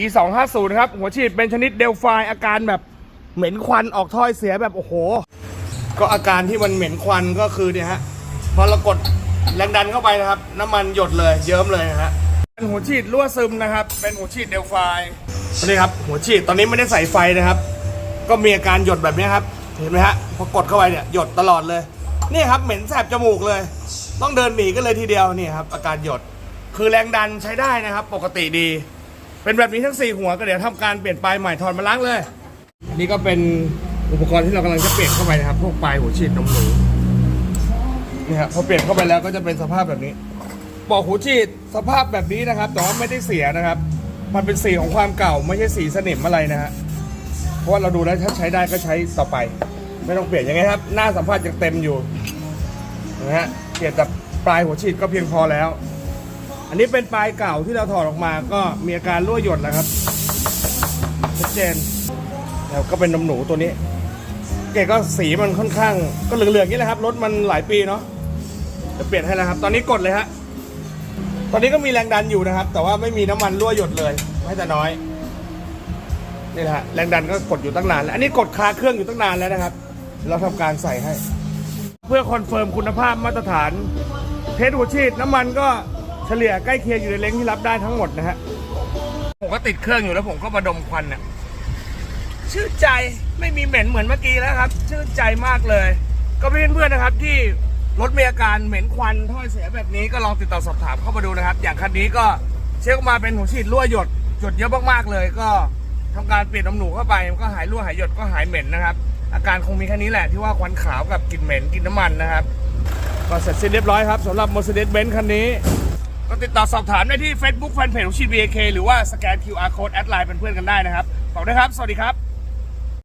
e 2 5 0ครับ หัวฉีดเป็นชนิดเดลฟายอาการแบบเหม็นควันออกถ้อยเสียแบบโอ้โห ก็อาการที่มันเหม็นควันก็คือเนี่ยฮะพอเรากดแรงดันเข้าไปนะครับ น้ำมันหยดเลยเยิ้มเลยนะฮะเป็นหัวฉีดรั่วซึมนะครับ เป็นหัวฉีดเดลฟายนี่ครับหัวฉีดตอนนี้ไม่ได้ใส่ไฟนะครับ ก็มีอาการหยดแบบนี้ครับ เห็นไหมฮะพอกดเข้าไปเนี่ยหยดตลอดเลย นี่ครับเหม็นแสบจมูกเลย ต้องเดินหนีกันเลยทีเดียวนี่ครับอาการหยดคือแรงดันใช้ได้นะครับ ปกติดี เป็นแบบนี้ทั้ง 4 หัวก็เดี๋ยวทำการเปลี่ยนปลายใหม่ถอดมาล้างเลย นี่ก็เป็นอุปกรณ์ที่เรากำลังจะเปลี่ยนเข้าไปนะครับ พวกปลายหัวฉีดนมหนูนี่ครับพอเปลี่ยนเข้าไปแล้วก็จะเป็นสภาพแบบนี้ปอกหัวฉีดสภาพแบบนี้นะครับแต่ว่าไม่ได้เสียนะครับ มันเป็นสีของความเก่าไม่ใช่สีสนิมอะไรนะฮะเพราะว่าเราดูแล้วถ้าใช้ได้ก็ใช้ต่อไป ไม่ต้องเปลี่ยนยังไงครับ หน้าสัมผัสยังเต็มอยู่นะฮะเปลี่ยนจากปลายหัวฉีดก็เพียงพอแล้ว อันนี้เป็นปลายเก่าที่เราถอดออกมาก็มีอาการรั่วหยดนะครับชัดเจน แล้วก็เป็นนมหนูตัวนี้ เกก็สีมันค่อนข้าง ก็เหลืองๆอย่างนี้แหละครับรถมันหลายปีเนาะจะเปลี่ยนให้แล้วครับ ตอนนี้กดเลยฮะตอนนี้ก็มีแรงดันอยู่นะครับ แต่ว่าไม่มีน้ำมันรั่วหยดเลยไม่แต่น้อยนี่แหละแรงดันก็กดอยู่ตั้งนานแล้วอันนี้กดคาเครื่องอยู่ตั้งนานแล้วนะครับ เราทำการใส่ให้ เพื่อคอนเฟิร์มคุณภาพมาตรฐาน เทสหัวฉีดน้ำมันก็ เฉลี่ยใกล้เคียงอยู่ในเลนส์ที่รับได้ทั้งหมดนะฮะผมก็ติดเครื่องอยู่แล้วผมก็มาดมควันน่ะชื่นใจไม่มีเหม็นเหมือนเมื่อกี้แล้วครับ ชื่นใจมากเลย ก็เพื่อนๆนะครับที่รถมีอาการเหม็นควันถ้อยเสียแบบนี้ก็ลองติดต่อสอบถามเข้ามาดูนะครับ อย่างคันนี้ก็เช็คออกมาเป็นหัวฉีดรั่วหยดหยดเยอะมากๆเลย ก็ทำการเปลี่ยนน้ำหนูเข้าไปมันก็หายรั่วหายหยดก็หายเหม็นนะครับ อาการคงมีแค่นี้แหละที่ว่าควันขาวกับกลิ่นเหม็นกลิ่นน้ำมันนะครับก็เสร็จสิ้นเรียบร้อยครับสำหรับ Mercedes-Benz คันนี้ ก็ติดต่อสอบถามได้ที่ Facebook Fanpage ของชี BK หรือว่าสแกน QR Code แอดไลน์เป็นเพื่อนกันได้นะครับขอบคุณครับ สวัสดีครับ